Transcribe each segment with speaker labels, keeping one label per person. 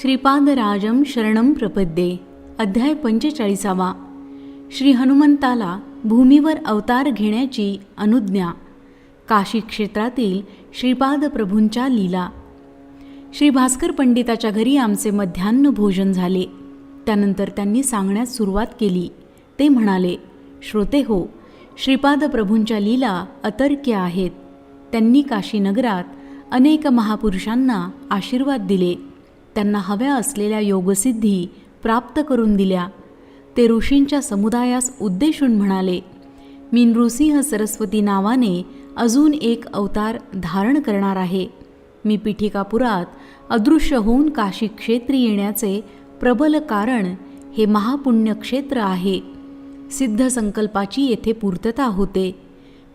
Speaker 1: श्रीपादराजम शरणम प्रपद्ये. अध्याय पंचेचाळीसावा. श्री हनुमंताला भूमीवर अवतार घेण्याची अनुज्ञा. काशी क्षेत्रातील श्रीपाद प्रभूंच्या लीला. श्री भास्कर पंडिताच्या घरी आमचे मध्यान्ह भोजन झाले. त्यानंतर त्यांनी सांगण्यास सुरुवात केली. ते म्हणाले श्रोते हो श्रीपाद प्रभूंच्या लीला अतर्क्य आहेत. त्यांनी काशीनगरात अनेक महापुरुषांना आशीर्वाद दिले. त्यांना हव्या असलेल्या योगसिद्धी प्राप्त करून दिल्या. ते ऋषींच्या समुदायास उद्देशून म्हणाले मी नृसिंह सरस्वती नावाने अजून एक अवतार धारण करणार आहे. मी पिठिकापुरात अदृश्य होऊन काशी क्षेत्री येण्याचे प्रबल कारण हे महापुण्य क्षेत्र आहे. सिद्ध संकल्पाची येथे पूर्तता होते.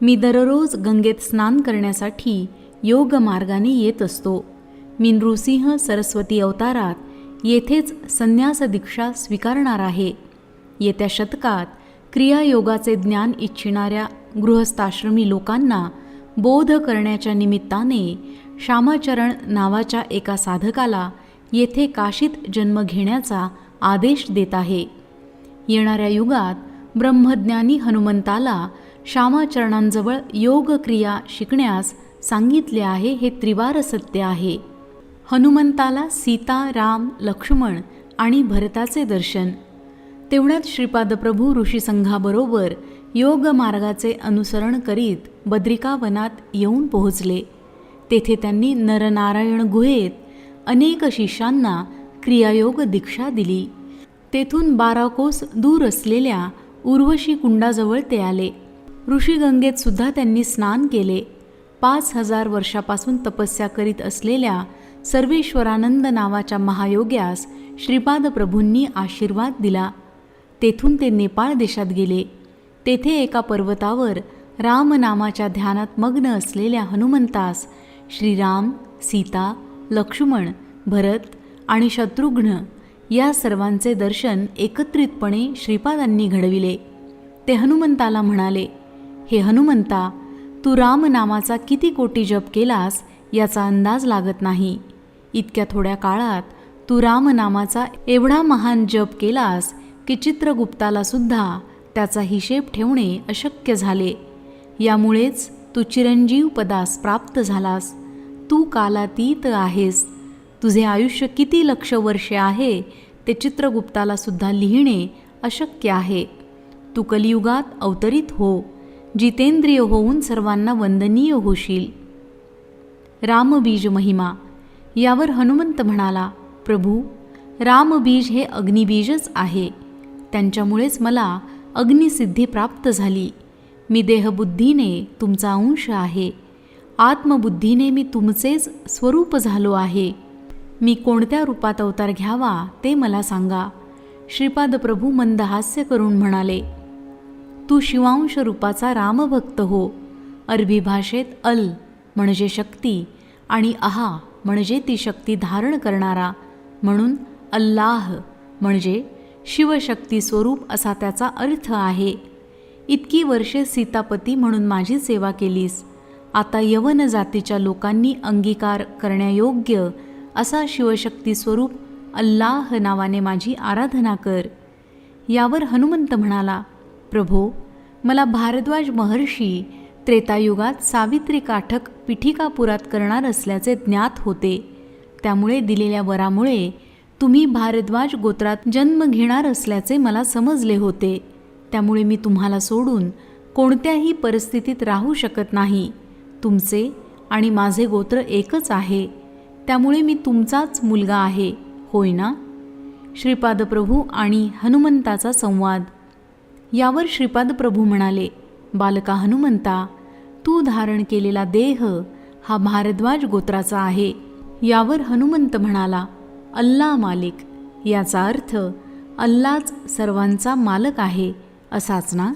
Speaker 1: मी दररोज गंगेत स्नान करण्यासाठी योग मार्गाने येत असतो. मी नृसिंह सरस्वती अवतारात येथेच संन्यास दीक्षा स्वीकारणार आहे. येत्या शतकात क्रियायोगाचे ज्ञान इच्छिणाऱ्या गृहस्थाश्रमी लोकांना बोध करण्याच्या निमित्ताने श्यामाचरण नावाच्या एका साधकाला येथे काशीत जन्म घेण्याचा आदेश देत आहे. येणाऱ्या युगात ब्रह्मज्ञानी हनुमंताला श्यामाचरणांजवळ योगक्रिया शिकण्यास सांगितले आहे हे त्रिवार सत्य आहे. हनुमंताला सीता राम लक्ष्मण आणि भरताचे दर्शन. तेवढ्यात श्रीपादप्रभू ऋषीसंघाबरोबर योग मार्गाचे अनुसरण करीत बद्रिका वनात येऊन पोहोचले. तेथे त्यांनी नरनारायण गुहेत अनेक शिष्यांना क्रियायोग दीक्षा दिली. तेथून बारा कोस दूर असलेल्या उर्वशी कुंडाजवळ ते आले. ऋषीगंगेत सुद्धा त्यांनी स्नान केले. पाच हजार वर्षापासून तपस्या करीत असलेल्या सर्वेश्वरानंद नावाच्या महायोग्यास श्रीपाद प्रभूंनी आशीर्वाद दिला. तेथून ते नेपाळ देशात गेले. तेथे एका पर्वतावर राम नामाच्या ध्यानात मग्न असलेल्या हनुमंतास श्रीराम सीता लक्ष्मण भरत आणि शत्रुघ्न या सर्वांचे दर्शन एकत्रितपणे श्रीपादांनी घडविले. ते हनुमंताला म्हणाले हे हनुमंता तू राम नामाचा किती कोटी जप केलास याचा अंदाज लागत नाही. इतक्या थोड्या काळात तू रामनामाचा एवढा महान जप केलास की चित्रगुप्ताला सुद्धा त्याचा हिशेब ठेवणे अशक्य झाले. यामुळेच तू चिरंजीव पदास प्राप्त झालास. तू कालातीत आहेस. तुझे आयुष्य किती लक्ष वर्षे आहे ते चित्रगुप्ताला सुद्धा लिहिणे अशक्य आहे. तू कलियुगात अवतरित हो. जितेंद्रिय होऊन सर्वांना वंदनीय होशील. रामबीज महिमा यावर हनुमंत म्हणाला प्रभू रामबीज हे अग्निबीजच आहे. त्यांच्यामुळेच मला अग्निसिद्धी प्राप्त झाली. मी देहबुद्धीने तुमचा अंश आहे. आत्मबुद्धीने मी तुमचेच स्वरूप झालो आहे. मी कोणत्या रूपात अवतार घ्यावा ते मला सांगा. श्रीपाद प्रभू मंदहास्य करून म्हणाले तू शिवांश रूपाचा रामभक्त हो. अरबी भाषेत अल म्हणजे शक्ती आणि अहा म्हणजे ती शक्ती धारण करणारा म्हणून अल्लाह म्हणजे शिवशक्ती स्वरूप असा त्याचा अर्थ आहे. इतकी वर्षे सीतापती म्हणून माझी सेवा केलीस. आता यवन जातीच्या लोकांनी अंगीकार करण्यायोग्य असा शिवशक्ती स्वरूप अल्लाह नावाने माझी आराधना कर. यावर हनुमंत म्हणाला प्रभो मला भारद्वाज महर्षी त्रेतायुगात सावित्री काठक पिठिकापुरात करणार असल्याचे ज्ञात होते. त्यामुळे दिलेल्या वरामुळे तुम्ही भारद्वाज गोत्रात जन्म घेणार असल्याचे मला समजले होते. त्यामुळे मी तुम्हाला सोडून कोणत्याही परिस्थितीत राहू शकत नाही. तुमचे आणि माझे गोत्र एकच आहे. त्यामुळे मी तुमचाच मुलगा आहे. होय ना? श्रीपादप्रभू आणि हनुमंताचा संवाद. यावर श्रीपाद प्रभू म्हणाले बालका हनुमंता तू धारण केलेला देह हा भारद्वाज गोत्राचा आहे. यावर हनुमंत म्हणाला अल्ला मालिक याचा अर्थ अल्लाच सर्वांचा मालक आहे असाच ना?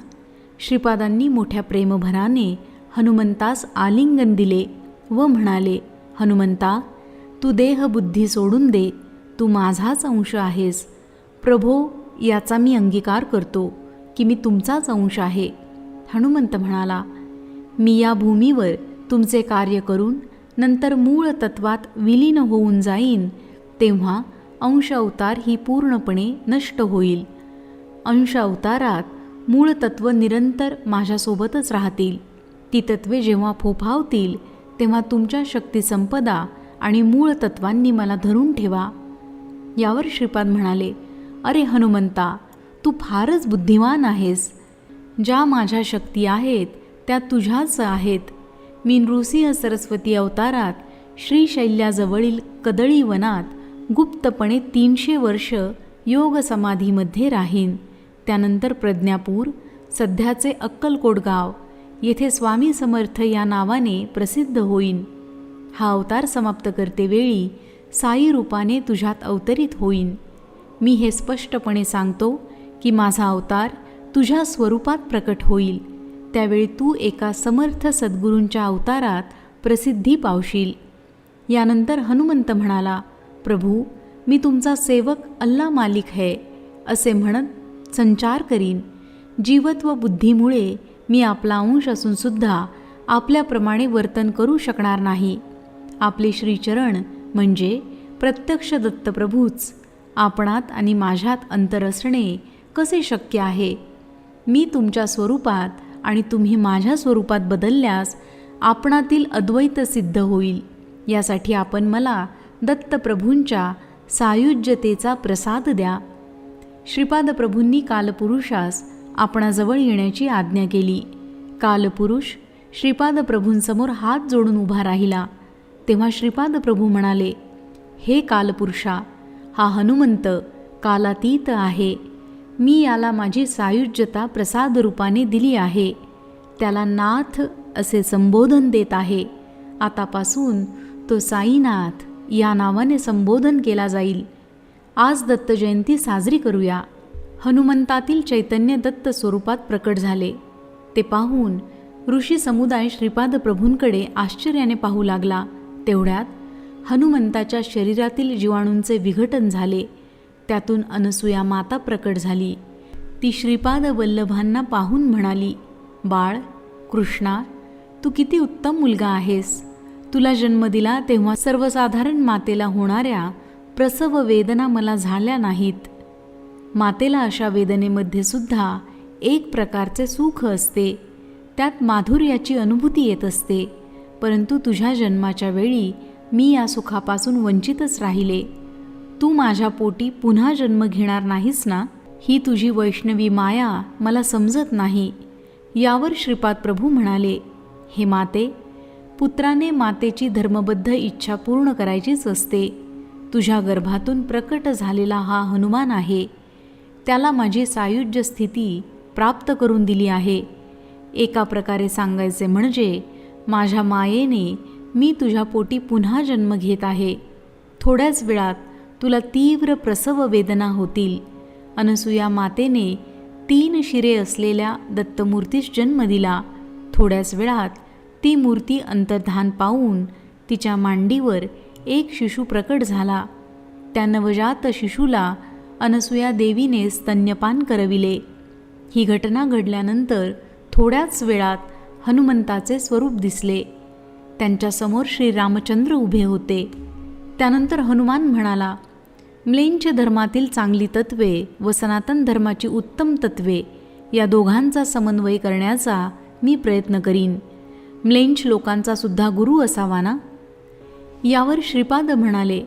Speaker 1: श्रीपादांनी मोठ्या प्रेमभराने हनुमंतास आलिंगन दिले व म्हणाले हनुमंता तू देहबुद्धी सोडून दे तू माझाच अंश आहेस. प्रभो याचा मी अंगीकार करतो की मी तुमचाच अंश आहे. हनुमंत म्हणाला मी या भूमीवर तुमचे कार्य करून नंतर मूळ तत्वात विलीन होऊन जाईन तेव्हा अंश अवतार ही पूर्णपणे नष्ट होईल. अंश अवतारात मूळ तत्व निरंतर माझ्यासोबतच राहतील. ती तत्वे जेव्हा फोफावतील तेव्हा तुमच्या शक्तिसंपदा आणि मूळ तत्वांनी मला धरून ठेवा. यावर श्रीपाद म्हणाले अरे हनुमंता तू फारच बुद्धिमान आहेस. ज्या माझ्या शक्ती आहेत त्या तुझ्याच आहेत. मी नृसिंह सरस्वती अवतारात श्रीशैल्याजवळील कदळी वनात गुप्तपणे तीनशे वर्ष योग समाधीमध्ये राहीन. त्यानंतर प्रज्ञापूर सध्याचे अक्कलकोट गाव येथे स्वामी समर्थ या नावाने प्रसिद्ध होईन. हा अवतार समाप्त करते वेळी साई रूपाने तुझ्यात अवतरित होईन. मी हे स्पष्टपणे सांगतो की माझा अवतार तुझ्या स्वरूपात प्रकट होईल. त्यावेळी तू एका समर्थ सद्गुरूंच्या अवतारात प्रसिद्धी पावशील. यानंतर हनुमंत म्हणाला प्रभू मी तुमचा सेवक अल्ला मालिक है असे म्हणत संचार करीन. जीवत्व बुद्धीमुळे मी आपला अंश असूनसुद्धा आपल्याप्रमाणे वर्तन करू शकणार नाही. आपले श्रीचरण म्हणजे प्रत्यक्ष दत्तप्रभूच. आपणात आणि माझ्यात अंतर असणे कसे शक्य आहे? मी तुमच्या स्वरूपात आणि तुम्ही माझ्या स्वरूपात बदलल्यास आपणातील अद्वैत सिद्ध होईल. यासाठी आपण मला दत्तप्रभूंच्या सायुज्यतेचा प्रसाद द्या. श्रीपाद प्रभूंनी कालपुरुषास आपणाजवळ येण्याची आज्ञा केली. कालपुरुष श्रीपाद प्रभूंसमोर हात जोडून उभा राहिला. तेव्हा श्रीपाद प्रभू म्हणाले हे कालपुरुषा हा हनुमंत कालातीत आहे. मी याला माझी सायुज्यता प्रसाद रूपाने दिली आहे. त्याला नाथ असे संबोधन देत आहे. आतापासून तो साईनाथ या नावाने संबोधन केला जाईल. आज दत्त जयंती साजरी करूया. हनुमंतातील चैतन्य दत्त स्वरूपात प्रकट झाले. ते पाहून ऋषी समुदाय श्रीपाद प्रभूंकडे आश्चर्याने पाहू लागला. तेवढ्यात हनुमंताच्या शरीरातील जीवाणूंचे विघटन झाले. त्यातून अनसुया माता प्रकट झाली. ती श्रीपाद वल्लभांना पाहून म्हणाली बाळ कृष्णा तू किती उत्तम मुलगा आहेस. तुला जन्म दिला तेव्हा सर्वसाधारण मातेला होणाऱ्या प्रसव वेदना मला झाल्या नाहीत. मातेला अशा वेदनेमध्ये सुद्धा एक प्रकारचे सुख असते. त्यात माधुर्याची अनुभूती येत असते. परंतु तुझ्या जन्माच्या वेळी मी या सुखापासून वंचितच राहिले. तू माझ्या पोटी पुन्हा जन्म घेणार नाहीस ना? ही तुझी वैष्णवी माया मला समजत नाही. यावर श्रीपाद प्रभू म्हणाले हे माते पुत्राने मातेची धर्मबद्ध इच्छा पूर्ण करायचीच असते. तुझ्या गर्भातून प्रकट झालेला हा हनुमान आहे. त्याला माझी सायुज्य स्थिती प्राप्त करून दिली आहे. एका प्रकारे सांगायचे म्हणजे माझ्या मायेने मी तुझ्या पोटी पुन्हा जन्म घेत आहे. थोड्याच वेळात तुला तीव्र प्रसव वेदना होतील. अनसुया मातेने तीन शिरे असलेल्या दत्तमूर्तीस जन्म दिला. थोड्याच वेळात ती मूर्ती अंतर्धान पाहून तिच्या मांडीवर एक शिशू प्रकट झाला. त्या नवजात शिशूला अनसुया देवीने स्तन्यपान करविले. ही घटना घडल्यानंतर थोड्याच वेळात हनुमंताचे स्वरूप दिसले. त्यांच्यासमोर श्रीरामचंद्र उभे होते. त्यानंतर हनुमान म्हणाला म्लेंच धर्मातील चांगली तत्वे व सनातन धर्माची उत्तम तत्वे या दोघांचा समन्वय करण्याचा मी प्रयत्न करीन. म्लेंच लोकांचा सुद्धा गुरु असावा ना? यावर श्रीपाद म्हणाले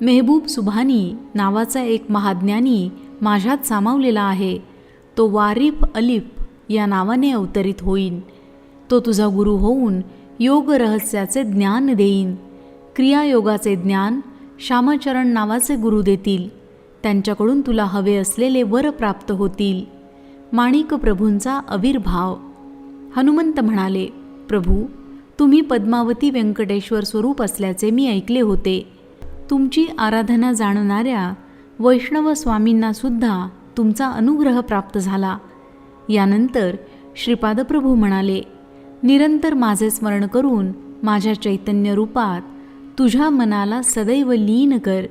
Speaker 1: मेहबूब सुभानी नावाचा एक महाज्ञानी माझ्यात सामावलेला आहे. तो वारिफ अलिफ या नावाने अवतरित होईन. तो तुझा गुरु होऊन योग रहस्याचे ज्ञान देईन. क्रियायोगाचे ज्ञान श्यामचरण नावाचे गुरु देतील. त्यांच्याकडून तुला हवे असलेले वर प्राप्त होतील. माणिक प्रभूंचा आविर्भाव हनुमंत म्हणाले प्रभू तुम्ही पद्मावती व्यंकटेश्वर स्वरूप असल्याचे मी ऐकले होते. तुमची आराधना जाणणाऱ्या वैष्णव स्वामींनासुद्धा तुमचा अनुग्रह प्राप्त झाला. यानंतर श्रीपादप्रभू म्हणाले निरंतर माझे स्मरण करून माझ्या चैतन्य रूपात तुझ्या मनाला सदैव लीन कर.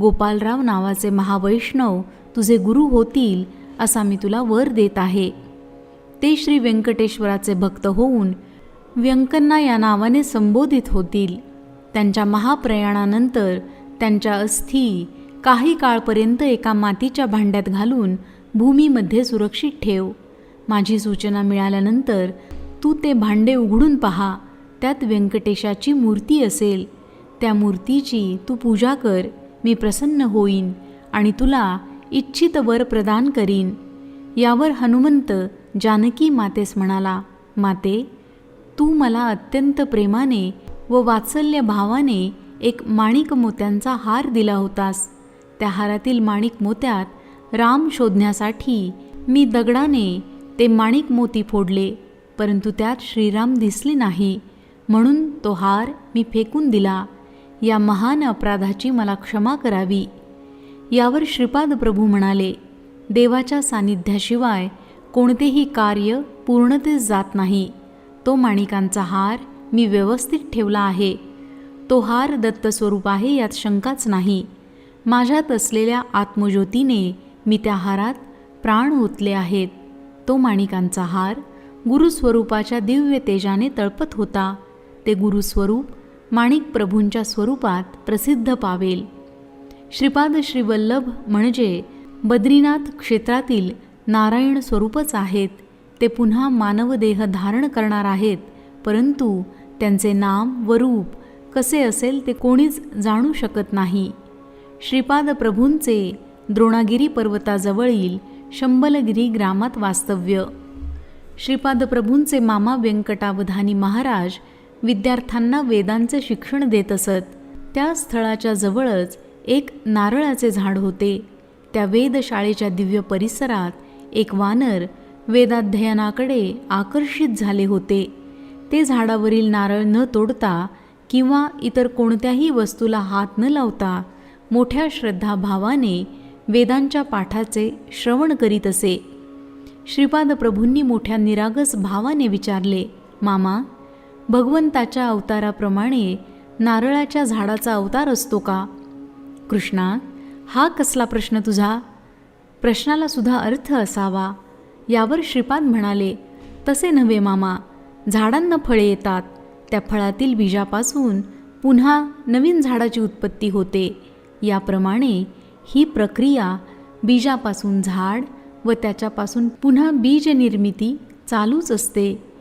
Speaker 1: गोपालराव नावाचे महावैष्णव तुझे गुरु होतील असा मी तुला वर देत आहे. ते श्री व्यंकटेश्वराचे भक्त होऊन व्यंकन्ना या नावाने संबोधित होतील. त्यांच्या महाप्रयाणानंतर त्यांच्या अस्थी काही काळपर्यंत एका मातीच्या भांड्यात घालून भूमीमध्ये सुरक्षित ठेव. माझी सूचना मिळाल्यानंतर तू ते भांडे उघडून पहा. त्यात व्यंकटेशाची मूर्ती असेल. त्या मूर्तीची तू पूजा कर मी प्रसन्न होईन आणि तुला इच्छित वर प्रदान करीन. यावर हनुमंत जानकी मातेस म्हणाला माते तू मला अत्यंत प्रेमाने व वात्सल्य भावाने एक माणिक मोत्यांचा हार दिला होतास. त्या हारातील माणिक मोत्यात राम शोधण्यासाठी मी दगडाने ते माणिक मोती फोडले परंतु त्यात श्रीराम दिसले नाही. म्हणून तो हार मी फेकून दिला. या महान अपराधाची मला क्षमा करावी. यावर श्रीपाद प्रभू म्हणाले देवाच्या सानिध्याशिवाय कोणतेही कार्य पूर्णतेस जात नाही. तो माणिकांचा हार मी व्यवस्थित ठेवला आहे. तो हार दत्तस्वरूप आहे यात शंकाच नाही. माझ्यात असलेल्या आत्मज्योतीने मी त्या हारात प्राण ओतले आहेत. तो माणिकांचा हार गुरुस्वरूपाच्या दिव्य तेजाने तळपत होता. ते गुरुस्वरूप माणिक प्रभूंच्या स्वरूपात प्रसिद्ध पावेल. श्रीपाद श्रीवल्लभ म्हणजे बद्रीनाथ क्षेत्रातील नारायण स्वरूपच आहेत. ते पुन्हा मानवदेह धारण करणार आहेत परंतु त्यांचे नाम व रूप कसे असेल ते कोणीच जाणू शकत नाही. श्रीपाद प्रभूंचे द्रोणागिरी पर्वताजवळील शंबलगिरी ग्रामात वास्तव्य. श्रीपाद प्रभूंचे मामा व्यंकटावधानी महाराज विद्यार्थ्यांना वेदांचे शिक्षण देत असत. त्या स्थळाच्या जवळच एक नारळाचे झाड होते. त्या वेदशाळेच्या दिव्य परिसरात एक वानर वेदाध्ययनाकडे आकर्षित झाले होते. ते झाडावरील नारळ न तोडता किंवा इतर कोणत्याही वस्तूला हात न लावता मोठ्या श्रद्धाभावाने वेदांच्या पाठाचे श्रवण करीत असे. श्रीपाद प्रभूंनी मोठ्या निरागस भावाने विचारले मामा भगवंताच्या अवताराप्रमाणे नारळाच्या झाडाचा अवतार असतो का? कृष्णा हा कसला प्रश्न तुझा? प्रश्नाला सुद्धा अर्थ असावा. यावर श्रीपाद म्हणाले तसे नव्हे मामा झाडांना फळे येतात. त्या फळातील बीजापासून पुन्हा नवीन झाडाची उत्पत्ती होते. याप्रमाणे ही प्रक्रिया बीजापासून झाड व त्याच्यापासून पुन्हा बीज निर्मिती चालूच असते.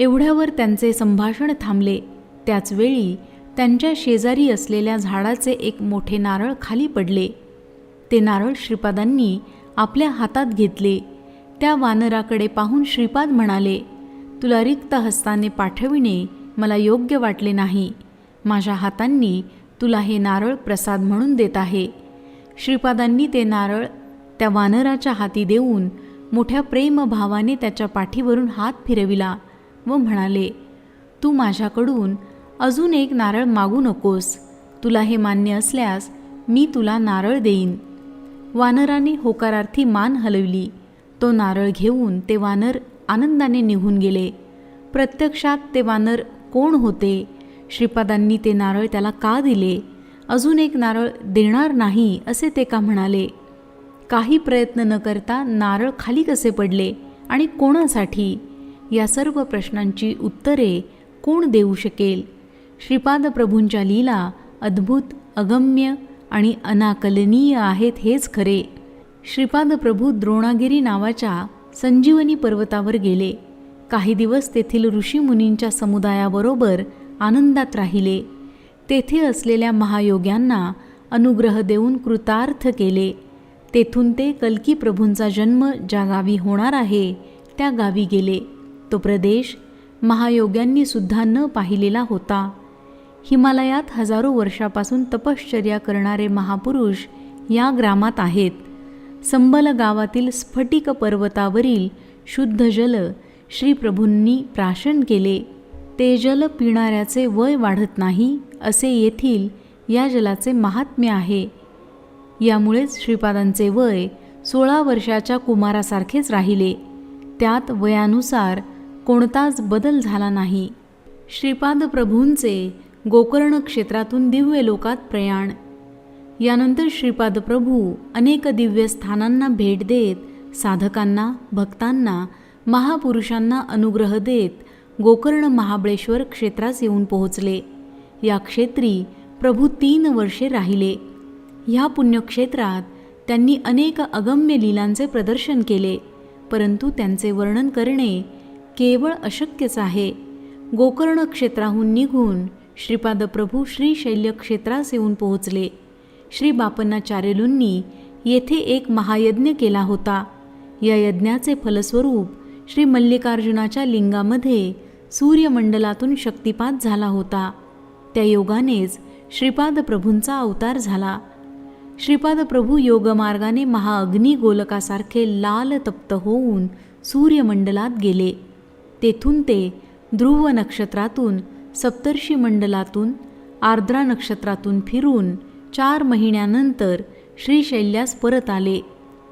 Speaker 1: एवढ्यावर त्यांचे संभाषण थांबले. त्याचवेळी त्यांच्या शेजारी असलेल्या झाडाचे एक मोठे नारळ खाली पडले. ते नारळ श्रीपादांनी आपल्या हातात घेतले. त्या वानराकडे पाहून श्रीपाद म्हणाले तुला रिक्त हस्ताने पाठविणे मला योग्य वाटले नाही. माझ्या हातांनी तुला हे नारळ प्रसाद म्हणून देत आहे. श्रीपादांनी ते नारळ त्या वानराच्या हाती देऊन मोठ्या प्रेमभावाने त्याच्या पाठीवरून हात फिरविला. व म्हणाले तू माझ्याकडून अजून एक नारळ मागू नकोस. तुला हे मान्य असल्यास मी तुला नारळ देईन. वानराने होकारार्थी मान हलवली. तो नारळ घेऊन ते वानर आनंदाने निघून गेले. प्रत्यक्षात ते वानर कोण होते? श्रीपादांनी ते नारळ त्याला का दिले? अजून एक नारळ देणार नाही असे ते का म्हणाले? काही प्रयत्न न करता नारळ खाली कसे पडले आणि कोणासाठी? या सर्व प्रश्नांची उत्तरे कोण देऊ शकेल? श्रीपाद प्रभूंच्या लीला अद्भुत अगम्य आणि अनाकलनीय आहेत हेच खरे. श्रीपाद प्रभू द्रोणागिरी नावाच्या संजीवनी पर्वतावर गेले. काही दिवस तेथील ऋषीमुनींच्या समुदायाबरोबर आनंदात राहिले. तेथे असलेल्या महायोग्यांना अनुग्रह देऊन कृतार्थ केले. तेथून ते कल्की प्रभूंचा जन्म ज्या गावी होणार आहे त्या गावी गेले. तो प्रदेश महायोग्यांनी सुद्धा न पाहिलेला होता. हिमालयात हजारो वर्षापासून तपश्चर्या करणारे महापुरुष या ग्रामात आहेत. संबल गावातील स्फटिक पर्वतावरील शुद्ध जल श्रीप्रभूंनी प्राशन केले. ते जल पिणाऱ्याचे वय वाढत नाही असे येथील या जलाचे महात्म्य आहे. यामुळेच श्रीपादांचे वय सोळा वर्षाच्या कुमारासारखेच राहिले. त्यात वयानुसार कोणताच बदल झाला नाही. श्रीपाद प्रभूंचे गोकर्ण क्षेत्रातून दिव्य लोकात प्रयाण. यानंतर श्रीपाद प्रभू अनेक दिव्य स्थानांना भेट देत साधकांना भक्तांना महापुरुषांना अनुग्रह देत गोकर्ण महाबळेश्वर क्षेत्रास येऊन पोहोचले. या क्षेत्री प्रभू तीन वर्षे राहिले. ह्या पुण्यक्षेत्रात त्यांनी अनेक अगम्य लीलांचे प्रदर्शन केले परंतु त्यांचे वर्णन करणे केवळ अशक्यच आहे. गोकर्ण क्षेत्राहून निघून श्रीपाद प्रभू श्रीशैल्य क्षेत्रास येऊन पोहोचले. श्री बापन्नाचार्यलूंनी येथे एक महायज्ञ केला होता. या यज्ञाचे फलस्वरूप श्री मल्लिकार्जुनाच्या लिंगामध्ये सूर्यमंडलातून शक्तिपात झाला होता. त्या योगानेच श्रीपाद प्रभूंचा अवतार झाला. श्रीपाद प्रभू योगमार्गाने महाअग्नी गोलकासारखे लाल तप्त होऊन सूर्यमंडलात गेले. तेथून ते ध्रुव नक्षत्रातून सप्तर्षी मंडलातून आर्द्रा नक्षत्रातून फिरून चार महिन्यानंतर श्रीशैल्यास परत आले.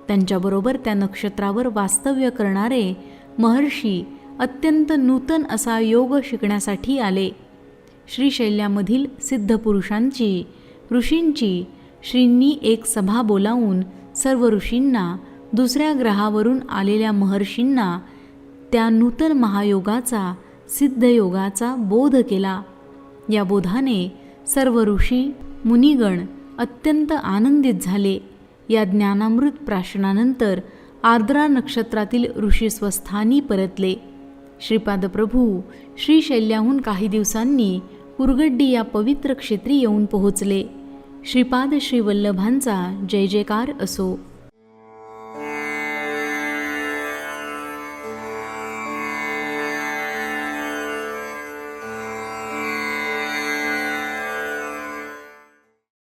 Speaker 1: त्यांच्याबरोबर त्या नक्षत्रावर वास्तव्य करणारे महर्षी अत्यंत नूतन असा योग शिकण्यासाठी आले. श्रीशैल्यामधील सिद्धपुरुषांची ऋषींची श्रींनी एक सभा बोलावून सर्व ऋषींना दुसऱ्या ग्रहावरून आलेल्या महर्षींना त्या नूतन महायोगाचा सिद्धयोगाचा बोध केला. या बोधाने सर्व ऋषी मुनिगण अत्यंत आनंदित झाले. या ज्ञानामृत प्राशनानंतर आर्द्रा नक्षत्रातील ऋषी स्वस्थानी परतले. श्रीपाद प्रभू श्रीशैल्याहून काही दिवसांनी कुरगड्डी या पवित्र क्षेत्री येऊन पोहोचले. श्रीपाद श्रीवल्लभांचा जय जयकार असो.